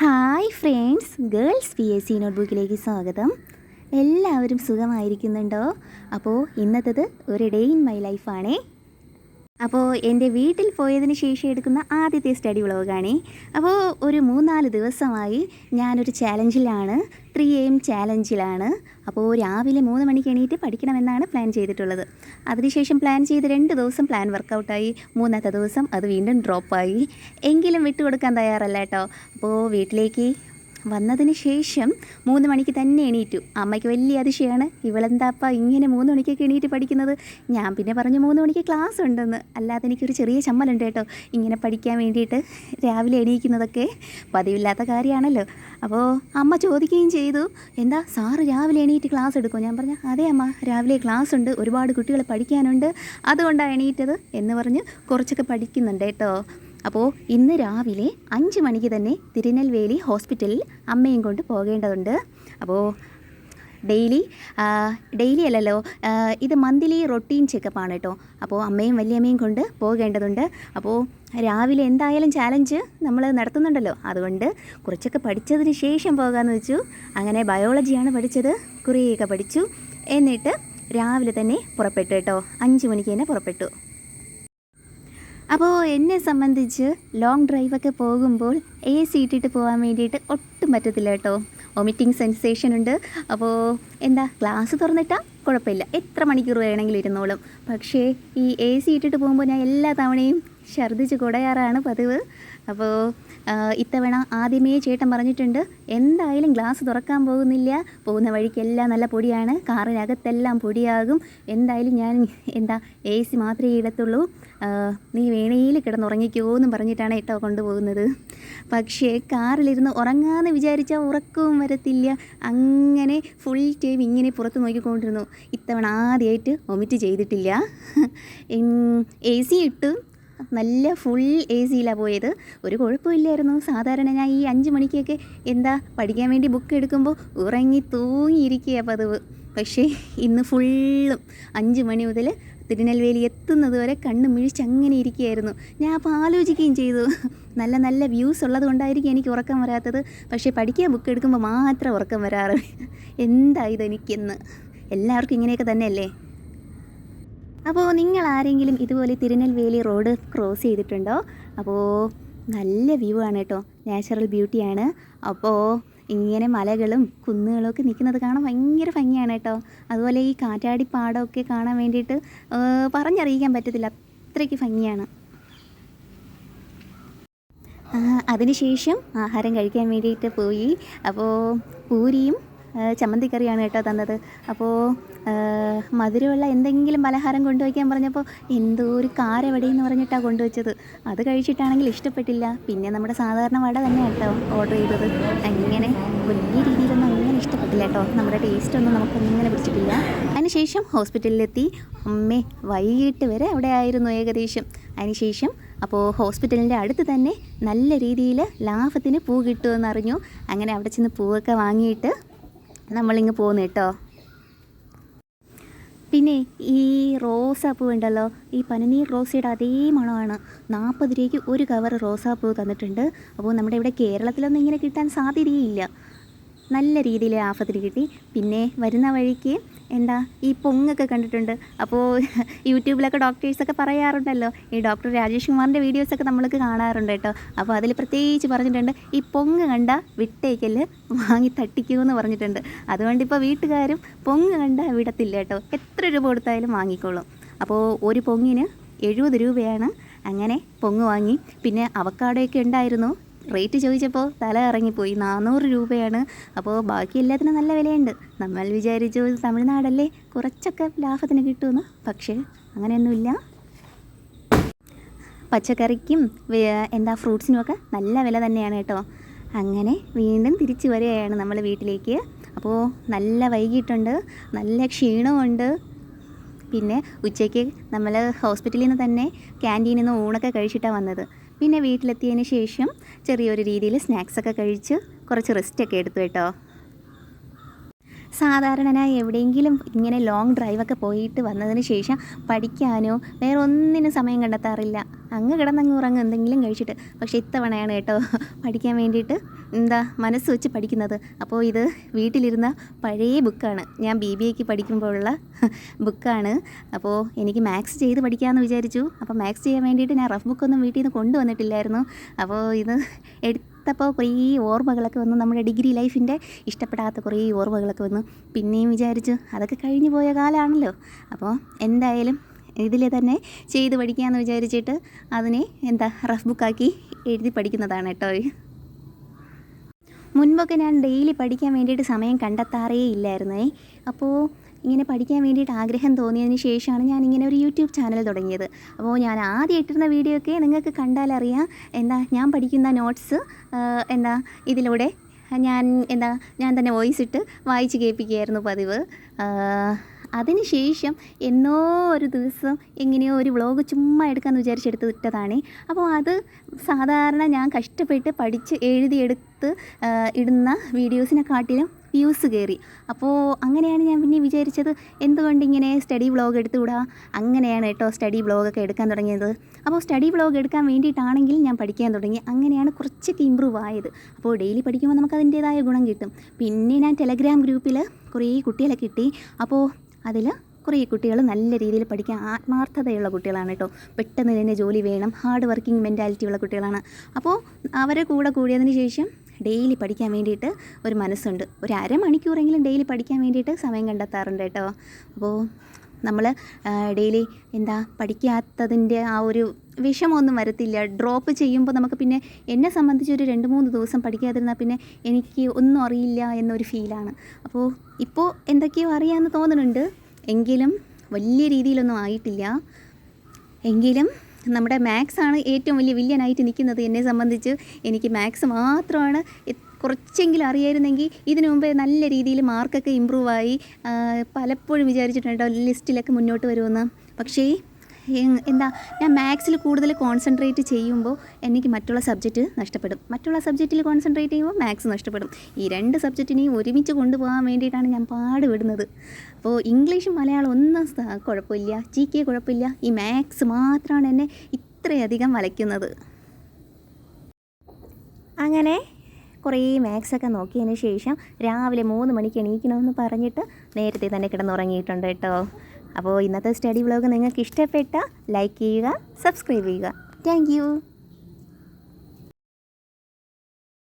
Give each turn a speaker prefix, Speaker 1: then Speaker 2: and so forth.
Speaker 1: Hi friends girls P S C നോട്ട്ബുക്കിലേക്ക് സ്വാഗതം. എല്ലാവരും സുഖമായിരിക്കുന്നുണ്ടോ? അപ്പോൾ ഇന്നത്തത് ഒരു ഡേ ഇൻ മൈ ലൈഫാണേ. അപ്പോൾ എന്റെ വീട്ടിൽ പോയതിന് ശേഷം എടുക്കുന്ന ആദ്യത്തെ സ്റ്റഡി വ്ളോഗാണേ. അപ്പോൾ ഒരു മൂന്നാൽ ദിവസമായി ഞാനൊരു ചാലഞ്ചിലാണ്. Three M ചാലഞ്ചിലാണ്. അപ്പോൾ രാവിലെ മൂന്ന് മണിക്ക് എണീറ്റ് പഠിക്കണമെന്നാണ് പ്ലാൻ ചെയ്തിട്ടുള്ളത്. അതിനുശേഷം പ്ലാൻ ചെയ്ത് രണ്ട് ദിവസം പ്ലാൻ വർക്കൗട്ടായി. മൂന്നാമത്തെ ദിവസം അത് വീണ്ടും ഡ്രോപ്പായി. എങ്കിലും വിട്ടുകൊടുക്കാൻ തയ്യാറല്ല കേട്ടോ. അപ്പോൾ വീട്ടിലേക്ക് വന്നതിന് ശേഷം മൂന്ന് മണിക്ക് തന്നെ എണീറ്റു. അമ്മയ്ക്ക് വലിയ അതിശയമാണ് ഇവളെന്താപ്പ ഇങ്ങനെ മൂന്ന് മണിക്കൊക്കെ എണീറ്റ് പഠിക്കുന്നത്? ഞാൻ പിന്നെ പറഞ്ഞു മൂന്ന് മണിക്ക് ക്ലാസ് ഉണ്ടെന്ന്. അല്ലാതെ എനിക്കൊരു ചെറിയ ചമ്മലുണ്ട് കേട്ടോ. ഇങ്ങനെ പഠിക്കാൻ വേണ്ടിയിട്ട് രാവിലെ എണീക്കുന്നതൊക്കെ പതിവില്ലാത്ത കാര്യമാണല്ലോ. അപ്പോൾ അമ്മ ചോദിക്കുകയും ചെയ്തു. എന്താ സാറ് രാവിലെ എണീറ്റ് ക്ലാസ് എടുക്കും ഞാൻ പറഞ്ഞു അതെ അമ്മ രാവിലെ ക്ലാസ് ഉണ്ട്. ഒരുപാട് കുട്ടികൾ പഠിക്കാനുണ്ട്. അതുകൊണ്ടാണ് എണീറ്റത്. എന്ന് പറഞ്ഞ് കുറച്ചൊക്കെ പഠിക്കുന്നുണ്ട് കേട്ടോ. അപ്പോൾ ഇന്ന് രാവിലെ അഞ്ച് മണിക്ക് തന്നെ തിരുനെൽവേലി ഹോസ്പിറ്റലിൽ അമ്മയും കൊണ്ട് പോകേണ്ടതുണ്ട്. അപ്പോൾ ഡെയിലി ഡെയിലി അല്ലല്ലോ ഇത് മന്ത്ലി റൊട്ടീൻ ചെക്കപ്പാണ് കേട്ടോ. അപ്പോൾ അമ്മയും വലിയമ്മയും കൊണ്ട് പോകേണ്ടതുണ്ട്. അപ്പോൾ രാവിലെ എന്തായാലും ചാലഞ്ച് നമ്മൾ നടത്തുന്നുണ്ടല്ലോ. അതുകൊണ്ട് കുറച്ചൊക്കെ പഠിച്ചതിന് ശേഷം പോകാമെന്ന് വെച്ചു. അങ്ങനെ ബയോളജിയാണ് പഠിച്ചത്. കുറേയൊക്കെ പഠിച്ചു. എന്നിട്ട് രാവിലെ തന്നെ പുറപ്പെട്ടു കേട്ടോ. അഞ്ച് മണിക്ക് തന്നെ പുറപ്പെട്ടു. അപ്പോൾ എന്നെ സംബന്ധിച്ച് ലോങ് ഡ്രൈവൊക്കെ പോകുമ്പോൾ എ സി ഇട്ടിട്ട് പോകാൻ വേണ്ടിയിട്ട് ഒട്ടും പറ്റത്തില്ല കേട്ടോ. വൊമിറ്റിംഗ് സെൻസേഷൻ ഉണ്ട്. അപ്പോൾ എന്താ ഗ്ലാസ് തുറന്നിട്ടാൽ കുഴപ്പമില്ല. എത്ര മണിക്കൂർ വേണമെങ്കിലും ഇരുന്നോളും. പക്ഷേ ഈ എ സി ഇട്ടിട്ട് പോകുമ്പോൾ ഞാൻ എല്ലാ തവണയും ഛർദ്ദിച്ച് കുടയാറാണ് പതിവ്. അപ്പോൾ ഇത്തവണ ആദ്യമേ ചേട്ടൻ പറഞ്ഞിട്ടുണ്ട് എന്തായാലും ഗ്ലാസ് തുറക്കാൻ പോകുന്നില്ല. പോകുന്ന വഴിക്കെല്ലാം നല്ല പൊടിയാണ്. കാറിനകത്തെല്ലാം പൊടിയാകും. എന്തായാലും ഞാൻ എന്താ എ സി മാത്രമേ ഇടത്തുള്ളൂ. നീ വേണേൽ കിടന്നുറങ്ങിക്കോ എന്നും പറഞ്ഞിട്ടാണ് ഏട്ടോ കൊണ്ടുപോകുന്നത്. പക്ഷേ കാറിലിരുന്ന് ഉറങ്ങാമെന്ന് വിചാരിച്ചാൽ ഉറക്കവും വരത്തില്ല. അങ്ങനെ ഫുൾ ടൈം ഇങ്ങനെ പുറത്ത് നോക്കിക്കൊണ്ടിരുന്നു. ഇത്തവണ ആദ്യമായിട്ട് വൊമിറ്റ് ചെയ്തിട്ടില്ല. എ സി ഇട്ടു. നല്ല ഫുൾ എ സിയിലാണ് പോയത്. ഒരു കുഴപ്പമില്ലായിരുന്നു. സാധാരണ ഞാൻ ഈ അഞ്ച് മണിക്കൊക്കെ എന്താ പഠിക്കാൻ വേണ്ടി ബുക്ക് എടുക്കുമ്പോൾ ഉറങ്ങി തൂങ്ങിയിരിക്കുക പതിവ്. പക്ഷേ ഇന്ന് ഫുള്ളും അഞ്ച് മണി മുതൽ തിരുനെൽവേലി എത്തുന്നത് വരെ കണ്ണ് മിഴിച്ച് അങ്ങനെ ഇരിക്കുകയായിരുന്നു. ഞാൻ അപ്പോൾ ആലോചിക്കുകയും ചെയ്തു. നല്ല നല്ല വ്യൂസ് ഉള്ളത് കൊണ്ടായിരിക്കും എനിക്ക് ഉറക്കം വരാത്തത്. പക്ഷേ പഠിക്കാൻ ബുക്ക് എടുക്കുമ്പോൾ മാത്രം ഉറക്കം വരാറ്. എന്താ ഇതെനിക്കെന്ന്? എല്ലാവർക്കും ഇങ്ങനെയൊക്കെ തന്നെയല്ലേ? അപ്പോൾ നിങ്ങൾ ആരെങ്കിലും ഇതുപോലെ തിരുനെൽവേലി റോഡ് ക്രോസ് ചെയ്തിട്ടുണ്ടോ? അപ്പോൾ നല്ല വ്യൂ ആണ് കേട്ടോ. നാച്ചുറൽ ബ്യൂട്ടിയാണ് അപ്പോൾ ഇങ്ങനെ മലകളും കുന്നുകളും ഒക്കെ നിൽക്കുന്നത് കാണാൻ ഭയങ്കര ഭംഗിയാണ് കേട്ടോ. അതുപോലെ ഈ കാറ്റാടി പാടമൊക്കെ കാണാൻ വേണ്ടിയിട്ട് പറഞ്ഞറിയിക്കാൻ പറ്റത്തില്ല. അത്രയ്ക്ക് ഭംഗിയാണ്. അതിനുശേഷം ആഹാരം കഴിക്കാൻ വേണ്ടിയിട്ട് പോയി. അപ്പോൾ പൂരിയും ആ, ചമ്മന്തിക്കറിയാണ് കേട്ടോ തന്നത്. അപ്പോൾ മധുരമുള്ള എന്തെങ്കിലും പലഹാരം കൊണ്ടുവയ്ക്കാൻ പറഞ്ഞപ്പോൾ എന്തോ ഒരു കാരവടി എന്ന് പറഞ്ഞിട്ടാണ് കൊണ്ടുവച്ചത്. അത് കഴിച്ചിട്ടാണെങ്കിൽ ഇഷ്ടപ്പെട്ടില്ല. പിന്നെ നമ്മുടെ സാധാരണ വട തന്നെ കേട്ടോ ഓർഡർ ചെയ്തത്. അങ്ങനെ വലിയ രീതിയിലൊന്നും അങ്ങനെ ഇഷ്ടപ്പെട്ടില്ല കേട്ടോ. നമ്മുടെ ടേസ്റ്റ് ഒന്നും നമുക്കങ്ങനെ പിടിച്ചിട്ടില്ല. അതിനുശേഷം ഹോസ്പിറ്റലിലെത്തി. അമ്മേ വൈകിട്ട് വരെ അവിടെ ആയിരുന്നു ഏകദേശം. അതിനുശേഷം അപ്പോൾ ഹോസ്പിറ്റലിന്റെ അടുത്ത് തന്നെ നല്ല രീതിയിൽ ലാഭത്തിന് പൂ കിട്ടുമെന്നറിഞ്ഞു. അങ്ങനെ അവിടെ ചെന്ന് പൂവൊക്കെ വാങ്ങിയിട്ട് നമ്മളിങ്ങ് പോന്നു കേട്ടോ. പിന്നെ ഈ റോസാപ്പൂ ഉണ്ടല്ലോ ഈ പനനീർ റോസയുടെ അതേ മണമാണ്. നാൽപ്പത് രൂപയ്ക്ക് ഒരു കവർ റോസാപ്പൂ തന്നിട്ടുണ്ട്. അപ്പോൾ നമ്മുടെ ഇവിടെ കേരളത്തിലൊന്നും ഇങ്ങനെ കിട്ടാൻ സാധ്യതയില്ല. നല്ല രീതിയിൽ ആഫത്തിന് കിട്ടി. പിന്നെ വരുന്ന വഴിക്ക് എന്താ ഈ പൊങ്ങൊക്കെ കണ്ടിട്ടുണ്ട്. അപ്പോൾ യൂട്യൂബിലൊക്കെ ഡോക്ടേഴ്സൊക്കെ പറയാറുണ്ടല്ലോ ഈ ഡോക്ടർ രാജേഷ് കുമാറിന്റെ വീഡിയോസൊക്കെ നമ്മൾക്ക് കാണാറുണ്ട് കേട്ടോ. അപ്പോൾ അതിൽ പ്രത്യേകിച്ച് പറഞ്ഞിട്ടുണ്ട് ഈ പൊങ്ങ് കണ്ട വിട്ടേക്കൽ വാങ്ങി തട്ടിക്കൂ എന്ന് പറഞ്ഞിട്ടുണ്ട്. അതുകൊണ്ട് ഇപ്പോൾ വീട്ടുകാരും പൊങ്ങ് കണ്ട വിടത്തില്ല കേട്ടോ. എത്ര രൂപ കൊടുത്തായാലും വാങ്ങിക്കോളും. അപ്പോൾ ഒരു പൊങ്ങിന് എഴുപത് രൂപയാണ്. അങ്ങനെ പൊങ്ങ് വാങ്ങി. പിന്നെ അവക്കാടൊക്കെ ഉണ്ടായിരുന്നു. റേറ്റ് ചോദിച്ചപ്പോൾ തല ഇറങ്ങിപ്പോയി നാനൂറ് രൂപയാണ്. അപ്പോൾ ബാക്കി എല്ലാത്തിനും നല്ല വിലയുണ്ട്. നമ്മൾ വിചാരിച്ചു തമിഴ്നാടല്ലേ കുറച്ചൊക്കെ ലാഭത്തിന് കിട്ടുമെന്ന്. പക്ഷേ അങ്ങനെയൊന്നുമില്ല. പച്ചക്കറിക്കും എന്താ ഫ്രൂട്ട്സിനുമൊക്കെ നല്ല വില തന്നെയാണ് കേട്ടോ. അങ്ങനെ വീണ്ടും തിരിച്ചു വരികയാണ് നമ്മൾ വീട്ടിലേക്ക്. അപ്പോൾ നല്ല വൈകിട്ടുണ്ട്. നല്ല ക്ഷീണമുണ്ട്. പിന്നെ ഉച്ചയ്ക്ക് നമ്മൾ ഹോസ്പിറ്റലിൽ നിന്ന് തന്നെ ക്യാന്റീനിൽ നിന്ന് ഊണൊക്കെ കഴിച്ചിട്ടാണ് വന്നത്. പിന്നെ വീട്ടിലെത്തിയതിന് ശേഷം ചെറിയൊരു രീതിയിൽ സ്നാക്സൊക്കെ കഴിച്ച് കുറച്ച് റെസ്റ്റൊക്കെ എടുത്തു കേട്ടോ. സാധാരണ ഞാൻ എവിടെയെങ്കിലും ഇങ്ങനെ ലോങ് ഡ്രൈവൊക്കെ പോയിട്ട് വന്നതിന് ശേഷം പഠിക്കാനോ വേറെ ഒന്നിനും സമയം കണ്ടെത്താറില്ല. അങ്ങ് കിടന്നങ്ങ് ഉറങ്ങും എന്തെങ്കിലും കഴിച്ചിട്ട്. പക്ഷേ ഇത്തവണയാണ് കേട്ടോ പഠിക്കാൻ വേണ്ടിയിട്ട് എന്താ മനസ്സ് വെച്ച് പഠിക്കുന്നത്. അപ്പോൾ ഇത് വീട്ടിലിരുന്ന പഴയ ബുക്കാണ് ഞാൻ ബി ബി എക്ക് പഠിക്കുമ്പോഴുള്ള ബുക്കാണ് അപ്പോൾ എനിക്ക് മാത്സ് ചെയ്ത് പഠിക്കാമെന്ന് വിചാരിച്ചു. അപ്പോൾ മാത്സ് ചെയ്യാൻ വേണ്ടിയിട്ട് ഞാൻ റഫ് ബുക്കൊന്നും വീട്ടിൽ നിന്ന് കൊണ്ടുവന്നിട്ടില്ലായിരുന്നു. അപ്പോൾ ഇത് എടുത്തപ്പോൾ കുറേ ഓർമ്മകളൊക്കെ വന്നു നമ്മുടെ ഡിഗ്രി ലൈഫിന്റെ ഇഷ്ടപ്പെടാത്ത കുറേ ഓർമ്മകളൊക്കെ വന്നു പിന്നെയും വിചാരിച്ചു അതൊക്കെ കഴിഞ്ഞു പോയ കാലമാണല്ലോ. അപ്പോൾ എന്തായാലും ഇതിൽ തന്നെ ചെയ്ത് പഠിക്കാമെന്ന് വിചാരിച്ചിട്ട് അതിനെ എന്താ റഫ് ബുക്കാക്കി എഴുതി പഠിക്കുന്നതാണ് കേട്ടോ മുൻപൊക്കെ ഞാൻ ഡെയിലി പഠിക്കാൻ വേണ്ടിയിട്ട് സമയം കണ്ടെത്താറേ ഇല്ലായിരുന്നേ. അപ്പോൾ ഇങ്ങനെ പഠിക്കാൻ വേണ്ടിയിട്ട് ആഗ്രഹം തോന്നിയതിന് ശേഷമാണ് ഞാൻ ഇങ്ങനെ ഒരു യൂട്യൂബ് ചാനൽ തുടങ്ങിയത്. അപ്പോൾ ഞാൻ ആദ്യം ഇട്ടിരുന്ന വീഡിയോ ഒക്കെ നിങ്ങൾക്ക് കണ്ടാലറിയാം. എന്താ ഞാൻ പഠിക്കുന്ന നോട്ട്സ് എന്താ ഇതിലൂടെ ഞാൻ എന്താ ഞാൻ തന്നെ വോയിസ് ഇട്ട് വായിച്ച് കേൾപ്പിക്കുകയായിരുന്നു പതിവ്. അതിന് ശേഷം എന്നോ ഒരു ദിവസം എങ്ങനെയോ ഒരു വ്ളോഗ് ചുമ്മാ എടുക്കാമെന്ന് വിചാരിച്ചെടുത്ത് ഇട്ടതാണ് അപ്പോൾ അത് സാധാരണ ഞാൻ കഷ്ടപ്പെട്ട് പഠിച്ച് എഴുതിയെടുത്ത് ഇടുന്ന വീഡിയോസിനെക്കാട്ടിലും വ്യൂസ് കയറി. അപ്പോൾ അങ്ങനെയാണ് ഞാൻ പിന്നെ വിചാരിച്ചത് എന്തുകൊണ്ട് ഇങ്ങനെ സ്റ്റഡി വ്ളോഗ് എടുത്തുകൂടാ? അങ്ങനെയാണ് കേട്ടോ സ്റ്റഡി വ്ളോഗൊക്കെ എടുക്കാൻ തുടങ്ങിയത്. അപ്പോൾ സ്റ്റഡി വ്ളോഗ് എടുക്കാൻ വേണ്ടിയിട്ടാണെങ്കിൽ ഞാൻ പഠിക്കാൻ തുടങ്ങി. അങ്ങനെയാണ് കുറച്ചൊക്കെ ഇമ്പ്രൂവ് ആയത്. അപ്പോൾ ഡെയിലി പഠിക്കുമ്പോൾ നമുക്ക് അതിന്റേതായ ഗുണം കിട്ടും. പിന്നെ ഞാൻ ടെലഗ്രാം ഗ്രൂപ്പിൽ കുറേ കുട്ടികളെ കിട്ടി. അപ്പോൾ അതിൽ കുറേ കുട്ടികൾ നല്ല രീതിയിൽ പഠിക്കാൻ ആത്മാർത്ഥതയുള്ള കുട്ടികളാണ് കേട്ടോ. പെട്ടെന്ന് തന്നെ ജോലി വേണം ഹാർഡ് വർക്കിംഗ് മെന്റാലിറ്റി ഉള്ള കുട്ടികളാണ്. അപ്പോൾ അവരെ കൂടെ കൂടിയതിന് ശേഷം ഡെയിലി പഠിക്കാൻ വേണ്ടിയിട്ട് ഒരു മനസ്സുണ്ട്. ഒരു അരമണിക്കൂറെങ്കിലും ഡെയിലി പഠിക്കാൻ വേണ്ടിയിട്ട് സമയം കണ്ടെത്താറുണ്ട് കേട്ടോ. അപ്പോൾ നമ്മൾ ഡെയിലി എന്താ പഠിക്കാത്തതിന്റെ ആ ഒരു വിഷമമൊന്നും വരത്തില്ല. ഡ്രോപ്പ് ചെയ്യുമ്പോൾ നമുക്ക് പിന്നെ എന്നെ സംബന്ധിച്ച് ഒരു രണ്ട് മൂന്ന് ദിവസം പഠിക്കാതിരുന്നാൽ പിന്നെ എനിക്ക് ഒന്നും അറിയില്ല എന്നൊരു ഫീലാണ്. അപ്പോൾ ഇപ്പോൾ എന്തൊക്കെയോ അറിയാമെന്ന് തോന്നുന്നുണ്ട്. എങ്കിലും വലിയ രീതിയിലൊന്നും ആയിട്ടില്ല. എങ്കിലും നമ്മുടെ മാത്സാണ് ഏറ്റവും വലിയ വില്യനായിട്ട് നിൽക്കുന്നത്. എന്നെ സംബന്ധിച്ച് എനിക്ക് മാത്സ് മാത്രമാണ് കുറച്ചെങ്കിലും അറിയായിരുന്നെങ്കിൽ ഇതിനു മുമ്പേ നല്ല രീതിയിൽ മാർക്കൊക്കെ ഇമ്പ്രൂവ് ആയി പലപ്പോഴും വിചാരിച്ചിട്ടുണ്ടോ ലിസ്റ്റിലൊക്കെ മുന്നോട്ട് വരുമെന്ന്. പക്ഷേ എന്താ ഞാൻ മാത്സിൽ കൂടുതൽ കോൺസെൻട്രേറ്റ് ചെയ്യുമ്പോൾ എനിക്ക് മറ്റുള്ള സബ്ജക്റ്റ് നഷ്ടപ്പെടും. മറ്റുള്ള സബ്ജക്റ്റിൽ കോൺസെൻട്രേറ്റ് ചെയ്യുമ്പോൾ മാത്സ് നഷ്ടപ്പെടും. ഈ രണ്ട് സബ്ജക്റ്റിനെയും ഒരുമിച്ച് കൊണ്ടുപോകാൻ വേണ്ടിയിട്ടാണ് ഞാൻ പാടുപെടുന്നത്. അപ്പോൾ ഇംഗ്ലീഷും മലയാളം ഒന്നും കുഴപ്പമില്ല. ജി കെ കുഴപ്പമില്ല. ഈ മാത്സ് മാത്രമാണ് എന്നെ ഇത്രയധികം വലയ്ക്കുന്നത്. അങ്ങനെ കുറേ മാത്സൊക്കെ നോക്കിയതിന് ശേഷം രാവിലെ മൂന്ന് മണിക്ക് എണീക്കണമെന്ന് പറഞ്ഞിട്ട് നേരത്തെ തന്നെ കിടന്നുറങ്ങിയിട്ടുണ്ട് കേട്ടോ. അപ്പോൾ ഇന്നത്തെ സ്റ്റഡി വ്ലോഗ് നിങ്ങൾക്ക് ഇഷ്ടപ്പെട്ട ലൈക്ക് ചെയ്യുക സബ്സ്ക്രൈബ് ചെയ്യുക. താങ്ക്